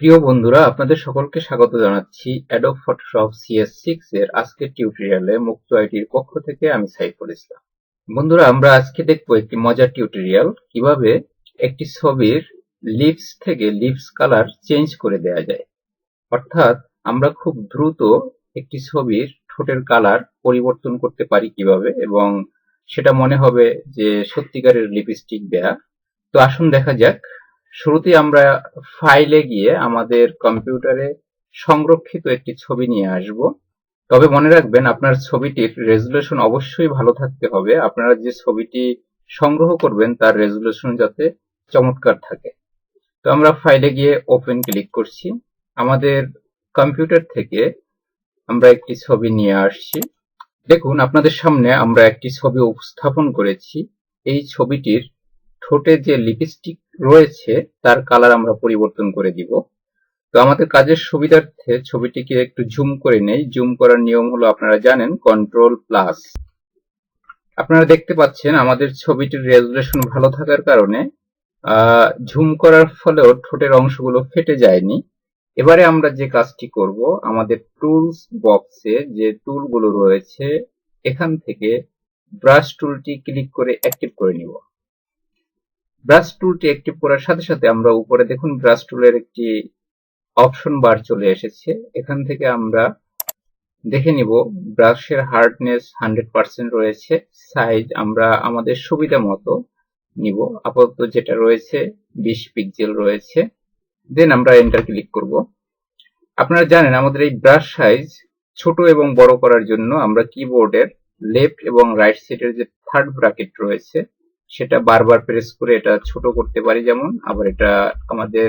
প্রিয় বন্ধুরা, আপনাদের সকলকে স্বাগত জানাচ্ছি অ্যাডোব ফটোশপ সিএস সিক্স এর আজকের টিউটোরিয়ালে মুক্ত আইটির পক্ষ থেকে আমি সাইফুল ইসলাম। বন্ধুরা, আমরা আজকে দেখব একটি মজার টিউটোরিয়াল কীভাবে একটি ছবির লিপস থেকে লিপস কালার চেঞ্জ করে দেয়া যায়। অর্থাৎ, আমরা খুব দ্রুত একটি ছবির ঠোঁটের কালার পরিবর্তন করতে পারি কীভাবে, এবং সেটা মনে হবে যে সত্যিকারের লিপস্টিক দেয়া। তো আসুন দেখা যাক শুরুতে আমরা ফাইলে গিয়ে আমাদের কম্পিউটারে সংরক্ষিত একটি ছবি নিয়ে আসব। তবে মনে রাখবেন, আপনার ছবিটির রেজুলেশন অবশ্যই ভালো থাকতে হবে। আপনারা যে ছবিটি সংগ্রহ করবেন, তার রেজুলেশন যাতে চমৎকার থাকে। তো আমরা ফাইলে গিয়ে ওপেন ক্লিক করছি। আমাদের কম্পিউটার থেকে আমরা একটি ছবি নিয়ে আসছি। দেখুন, আপনাদের সামনে আমরা একটি ছবি উপস্থাপন করেছি। এই ছবিটির ঠোঁটে যে লিপস্টিক রয়েছে, তার কালার আমরা পরিবর্তন করে দিব। তো আমাদের কাজের সুবিধার্থে ছবিটিকে একটু জুম করে নেই। জুম করার নিয়ম হলো আপনারা জানেন কন্ট্রোল প্লাস আপনারা দেখতে পাচ্ছেন আমাদের ছবিটির রেজুলেশন ভালো থাকার কারণে ঝুম করার ফলেও ঠোঁটের অংশগুলো ফেটে যায়নি। এবারে আমরা যে কাজটি করব, আমাদের টুলস বক্সে যে টুলগুলো রয়েছে, এখান থেকে ব্রাশ টুলটি ক্লিক করে অ্যাক্টিভ করে নিব। ব্রাশ টুলটি অ্যাক্টিভ করার সাথে সাথে আমরা উপরে দেখুন ব্রাশ টুলের একটি অপশন বার চলে এসেছে। এখান থেকে আমরা দেখে নিব ব্রাশের হার্ডনেস হান্ড্রেড পার্সেন্ট রয়েছে সাইজ আমরা আমাদের সুবিধা মতো নিব। আপাতত যেটা রয়েছে বিশ পিক্সেল রয়েছে। দেন আমরা এন্টার ক্লিক করব। আপনারা জানেন আমাদের এই ব্রাশ সাইজ ছোট এবং বড় করার জন্য আমরা কিবোর্ডের লেফট এবং রাইট সাইডের যে থার্ড ব্র্যাকেট রয়েছে সেটা বারবার প্রেস করে এটা ছোট করতে পারি, যেমন আবার এটা আমাদের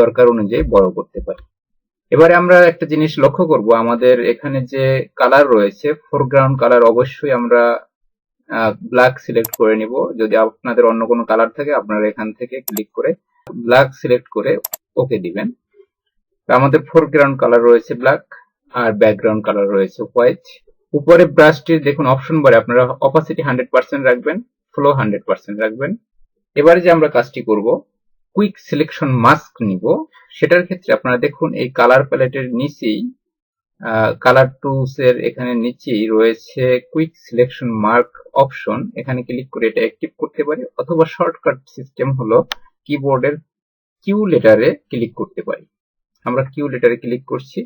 দরকার অনুযায়ী বড় করতে পারি। এবারে আমরা একটা জিনিস লক্ষ্য করব, আমাদের এখানে যে কালার রয়েছে ফোরগ্রাউন্ড কালার অবশ্যই আমরা ব্ল্যাক সিলেক্ট করে নিব। যদি আপনাদের অন্য কোনো কালার থাকে, আপনারা এখান থেকে ক্লিক করে ব্ল্যাক সিলেক্ট করে ওকে দিবেন। আমাদের ফোরগ্রাউন্ড কালার রয়েছে ব্ল্যাক আর ব্যাকগ্রাউন্ড কালার রয়েছে হোয়াইট উপরে ব্রাশটির দেখুন অপশন বারে আপনারা অপাসিটি হান্ড্রেড পার্সেন্ট রাখবেন। ফ্লো হান্ড্রেড পার্সেন্ট রাখবেন। এবারে যে আমরা কাজটি করব কুইক সিলেকশন মাস্ক নিব। সেটার ক্ষেত্রে আপনারা দেখুন, এই কালার প্যালেটের নিচেই কালার টুলস এর এখানে নিচেই রয়েছে কুইক সিলেকশন মার্ক অপশন এখানে ক্লিক করে এটা অ্যাক্টিভ করতে পারি, অথবা শর্টকাট সিস্টেম হলো কিবোর্ডের কিউ লেটারে ক্লিক করতে পারি। আমরা কিউ লেটারে ক্লিক করছি।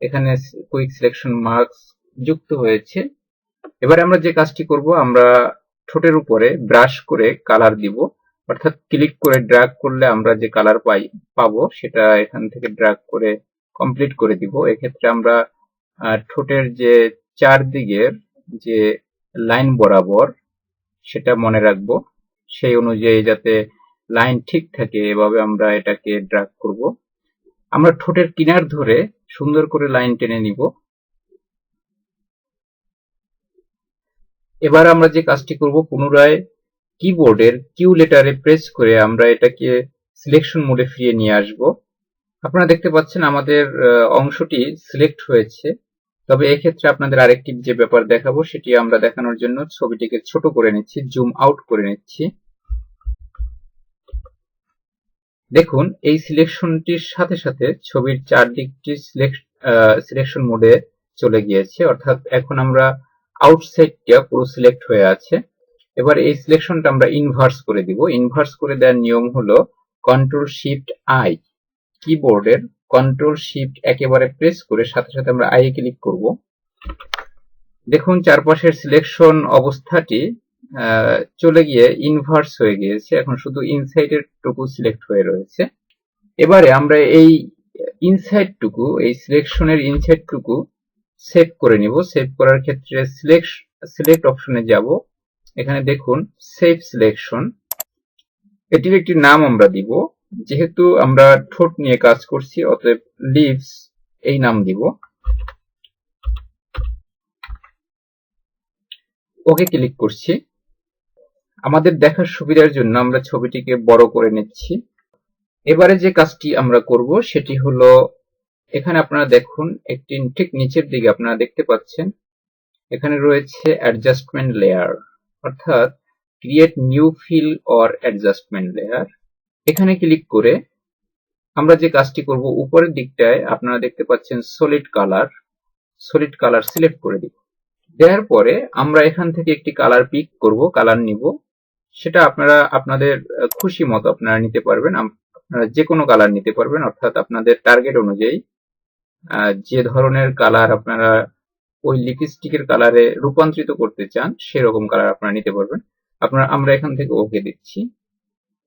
এখানে কুইক সিলেকশন মার্কস যুক্ত হয়েছে। এবারে আমরা যে কাজটি করব, আমরা ঠোঁটের উপরে ব্রাশ করে কালার দিব, অর্থাৎ ক্লিক করে ড্রাগ করলে আমরা যে কালার পাই, পাবো, সেটা এখান থেকে ড্রাগ করে কমপ্লিট করে দিব। এক্ষেত্রে আমরা ঠোঁটের যে চারদিকের যে লাইন বরাবর সেটা মনে রাখব। সেই অনুযায়ী যাতে লাইন ঠিক থাকে, এভাবে আমরা এটাকে ড্রাগ করব। আমরা ঠোঁটের কিনার ধরে সুন্দর করে লাইন টেনে নিব। এবার আমরা যে কাজটি করব, পুনরায় কিবোর্ডের কিউ লেটারে প্রেস করে আমরা এটাকে সিলেকশন মোডে ফিরিয়ে নিয়ে আসব। আপনারা দেখতে পাচ্ছেন আমাদের অংশটি সিলেক্ট হয়েছে। তবে এক্ষেত্রে আপনাদের আরেকটি যে ব্যাপার দেখাবো, সেটি আমরা দেখানোর জন্য ছবিটিকে ছোট করে নিচ্ছি জুম আউট করে নিচ্ছি। দেখুন, এই সিলেকশনটির সাথে সাথে ছবির চারদিকটি সিলেকশন মোডে চলে গিয়েছে। অর্থাৎ এখন আমরা আউটসাইডটা পুরো সিলেক্ট হয়ে আছে। এবার এই সিলেকশনটা আমরা ইনভার্স করে দিব। ইনভার্স করে দেওয়ার নিয়ম হলো কন্ট্রোল শিফট আই কিবোর্ডের কন্ট্রোল শিফট একেবারে প্রেস করে সাথে সাথে আমরা আই ক্লিক করব। দেখুন, চারপাশের সিলেকশন অবস্থাটি চলে গিয়ে ইনভার্স হয়ে গিয়েছে। এখন শুধু ইনসাইডের টুকু সিলেক্ট হয়ে রয়েছে। এবারে আমরা এই ইনসাইড টুকু এই সিলেকশনের ইনসাইড টুকু সেভ করে নিব। সেভ করার ক্ষেত্রে সিলেক্ট সিলেক্ট অপশনে যাব। এখানে দেখুন সেভ সিলেকশন এটির একটি নাম আমরা দিব। যেহেতু আমরা ঠোঁট নিয়ে কাজ করছি, অতএব লিভস এই নাম দিব। ওকে ক্লিক করছি। আমাদের দেখার সুবিধার জন্য আমরা ছবিটিকে বড় করে নিচ্ছি। এবারে যে কাজটি আমরা করব, সেটি হলো এখানে আপনারা দেখুন, একটি ঠিক নিচের দিকে আপনারা দেখতে পাচ্ছেন, এখানে রয়েছে অ্যাডজাস্টমেন্ট লেয়ার অর্থাৎ create new fill or adjustment layer এখানে ক্লিক করে আমরা যে কাজটি করব, উপরের দিকটায় আপনারা দেখতে পাচ্ছেন solid colour solid colour select করে দিব দেওয়ার পরে আমরা এখান থেকে একটি কালার পিক করব কালার নিব। সেটা আপনারা, আপনাদের খুশি মতো আপনারা নিতে পারবেন আপনারা যে কোনো কালার নিতে পারবেন, অর্থাৎ আপনাদের টার্গেট অনুযায়ী যে ধরনের কালার আপনারা ওই লিপস্টিকের কালারে রূপান্তরিত করতে চান, সেরকম কালার আপনারা নিতে পারবেন। আপনারা, আমরা এখান থেকে ওকে দিচ্ছি।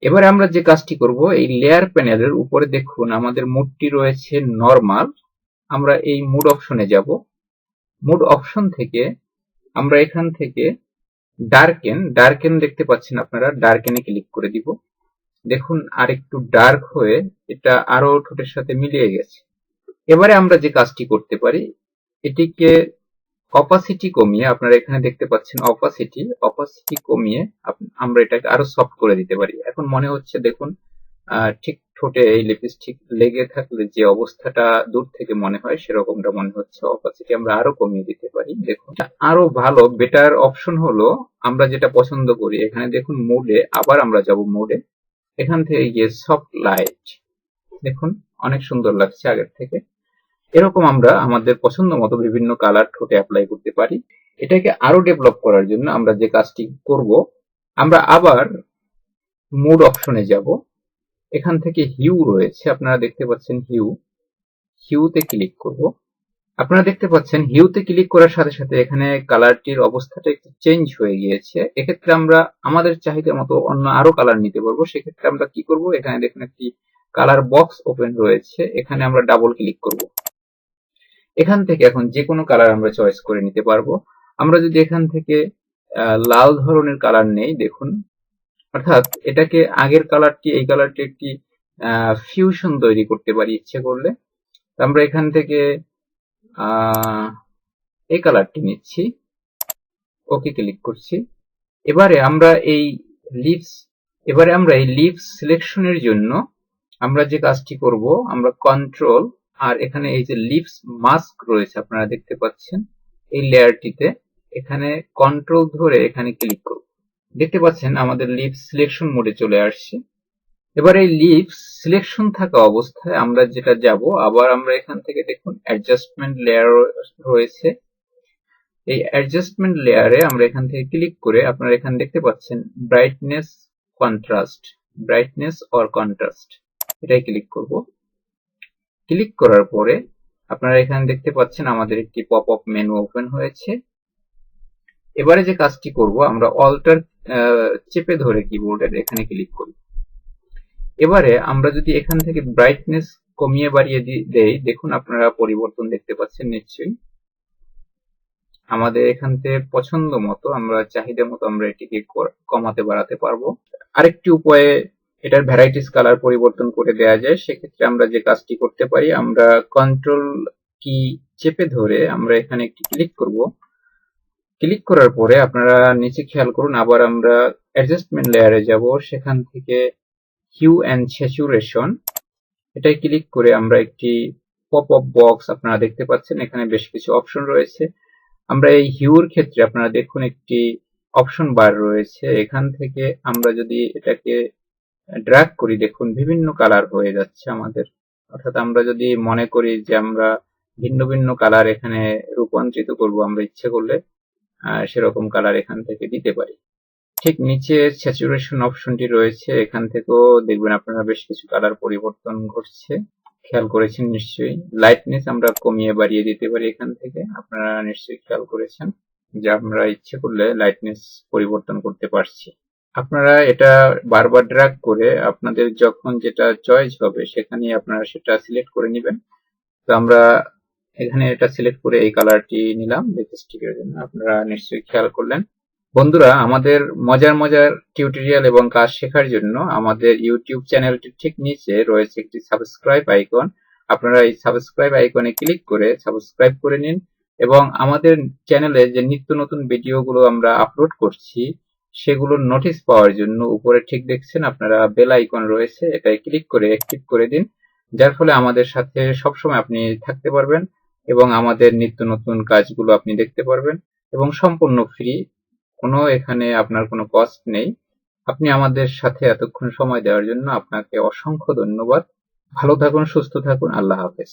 এবারে আমরা যে কাজটি করব, এই লেয়ার প্যানেলের উপরে দেখুন, আমাদের মুডটি রয়েছে নরমাল আমরা এই মুড অপশনে যাব। মুড অপশন থেকে আমরা এখান থেকে ডার্কেন ডার্কেন দেখতে পাচ্ছেন আপনারা ডার্কেনে ক্লিক করে দিব। দেখুন আর একটু ডার্ক হয়ে এটা আরও ঠোঁটের সাথে মিলিয়ে গেছে। এবারে আমরা যে কাজটি করতে পারি, এটিকে অপাসিটি কমিয়ে আপনারা এখানে দেখতে পাচ্ছেন অপাসিটি অপাসিটি কমিয়ে আমরা এটাকে আরও সফট করে দিতে পারি। এখন মনে হচ্ছে দেখুন ঠিক ঠোঁটে এই লিপস্টিক লেগে থাকলে যে অবস্থাটা দূর থেকে মনে হয় সেরকমটা মনে হচ্ছে। অপাসিটি আমরা আরও কমিয়ে দিতে পারি। দেখুন আরও ভালো বেটার অপশন হলো আমরা যেটা পছন্দ করি। এখানে দেখুন মোডে আবার আমরা যাব মোডে এখান থেকে গিয়ে সফট লাইট দেখুন, অনেক সুন্দর লাগছে আগের থেকে। এরকম আমরা আমাদের পছন্দ মতো বিভিন্ন কালার ঠোঁটে অ্যাপ্লাই করতে পারি। এটাকে আরও ডেভেলপ করার জন্য আমরা যে কাজটি করব, আমরা আবার মুড অপশনে যাব। এখান থেকে হিউ রয়েছে, আপনারা দেখতে পাচ্ছেন হিউ হিউতে ক্লিক করব। আপনারা দেখতে পাচ্ছেন হিউতে ক্লিক করার সাথে সাথে এখানে কালারটির অবস্থাটা একটু চেঞ্জ হয়ে গিয়েছে। এক্ষেত্রে আমরা আমাদের চাহিদা মতো অন্য আরও কালার নিতে পারব। সেক্ষেত্রে আমরা কি করব? এখানে দেখুন একটি কালার বক্স ওপেন রয়েছে। এখানে আমরা ডাবল ক্লিক করব। এখান থেকে এখন যে কোনো কালার আমরা চয়েস করে নিতে পারব। আমরা যদি এখান থেকে লাল ধরনের কালার নেই, দেখুন। অর্থাৎ এটাকে আগের কালারটি এই কালারটি একটি ফিউশন তৈরি করতে পারি ইচ্ছে করলে। আমরা এখান থেকে এই কালারটি নিচ্ছি। ওকে ক্লিক করছি। এবারে আমরা এই লিভস এবারে আমরা এই লিভস সিলেকশনের জন্য আমরা যে কাজটি করব, আমরা কন্ট্রোল আর এখানে এই যে লিভস মাস্ক রয়েছে, আপনারা দেখতে পাচ্ছেন, এই লেয়ারটিতে এখানে কন্ট্রোল ধরে এখানে ক্লিক করব দেখতে পাচ্ছেন আমাদের লিভস সিলেকশন মোডে চলে আসছে। এবার এই লিভস সিলেকশন থাকা অবস্থায় আমরা যেটা যাব, আবার আমরা এখান থেকে দেখুন অ্যাডজাস্টমেন্ট লেয়ার রয়েছে। এই অ্যাডজাস্টমেন্ট লেয়ারে আমরা এখান থেকে ক্লিক করে আপনারা এখানে দেখতে পাচ্ছেন brightness contrast brightness or contrast এটাই ক্লিক করব। ক্লিক করার পরে আপনারা এখানে দেখতে পাচ্ছেন আমাদের একটি পপ আপ মেনু ওপেন হয়েছে। এবারে যে কাজটি করব, আমরা অল্টার চেপে ধরে কিবোর্ডের এখানে ক্লিক করি। এবারে আমরা যদি এখান থেকে ব্রাইটনেস কমিয়ে বাড়িয়ে দেই, দেখুন আপনারা পরিবর্তন দেখতে পাচ্ছেন নিশ্চয়ই। আমাদের এখান থেকে পছন্দ মতো আমরা, চাহিদা মতো আমরা এটিকে কমাতে বাড়াতে পারব। আরেকটি উপায়ে এটার ভ্যারাইটিস কালার পরিবর্তন করে দেওয়া যায়, সেক্ষেত্রে আমরা যে কাজটি করতে পারি, আমরা কন্ট্রোল কি চেপে ধরে আমরা এখানে একটি ক্লিক করব। ক্লিক করার পরে আপনারা নিচে খেয়াল করুন, আবার আমরা অ্যাডজাস্টমেন্ট লেয়ারে যাব, সেখান থেকে হিউ অ্যান্ড স্যাচুরেশন এটাই ক্লিক করে আমরা একটি পপ আপ বক্স আপনারা দেখতে পাচ্ছেন, এখানে বেশ কিছু অপশন রয়েছে। আমরা এই হিউর ক্ষেত্রে আপনারা দেখুন একটি অপশন বার রয়েছে, এখান থেকে আমরা যদি এটাকে ড্র্যাগ করি, দেখুন, বিভিন্ন কালার হয়ে যাচ্ছে আমাদের। অর্থাৎ আমরা যদি মনে করি যে আমরা ভিন্ন ভিন্ন কালার এখানে রূপান্তরিত করব, আমরা ইচ্ছে করলে সেরকম কালার এখান থেকে দিতে পারি। ঠিক নিচে স্যাচুরেশন অপশনটি রয়েছে, এখান থেকেও দেখবেন আপনারা বেশ কিছু কালার পরিবর্তন ঘটছে। খেয়াল করেছেন নিশ্চয়ই? লাইটনেস আমরা কমিয়ে বাড়িয়ে দিতে পারি এখান থেকে, আপনারা নিশ্চয়ই খেয়াল করেছেন যে আমরা ইচ্ছে করলে লাইটনেস পরিবর্তন করতে পারছি। আপনারা এটা বারবার ড্রাগ করে আপনাদের যখন যেটা চয়েস হবে সেখানে আপনারা সেটা সিলেক্ট করে নেবেন। তো আমরা এখানে এটা সিলেক্ট করে এই কালারটি নিলাম লিপস্টিকের জন্য। আপনারা নিশ্চয়ই খেয়াল করলেন। বন্ধুরা, আমাদের মজার মজার টিউটোরিয়াল এবং কাজ শেখার জন্য আমাদের ইউটিউব চ্যানেলটির ঠিক নিচে রয়েছে একটি সাবস্ক্রাইব আইকন আপনারা এই সাবস্ক্রাইব আইকনে ক্লিক করে সাবস্ক্রাইব করে নিন। এবং আমাদের চ্যানেলে যে নিত্য নতুন ভিডিওগুলো আমরা আপলোড করছি সেগুলোর নোটিশ পাওয়ার জন্য উপরে ঠিক দেখছেন, আপনারা বেল আইকন রয়েছে এটাই ক্লিক করে অ্যাক্টিভ করে দিন। যার ফলে আমাদের সাথে সবসময় আপনি থাকতে পারবেন এবং আমাদের নিত্য নতুন কাজগুলো আপনি দেখতে পারবেন এবং সম্পূর্ণ ফ্রি কোনো এখানে আপনার কোনো কস্ট নেই। আপনি আমাদের সাথে এতক্ষণ সময় দেওয়ার জন্য আপনাকে অসংখ্য ধন্যবাদ। ভালো থাকুন, সুস্থ থাকুন, আল্লাহ হাফেজ।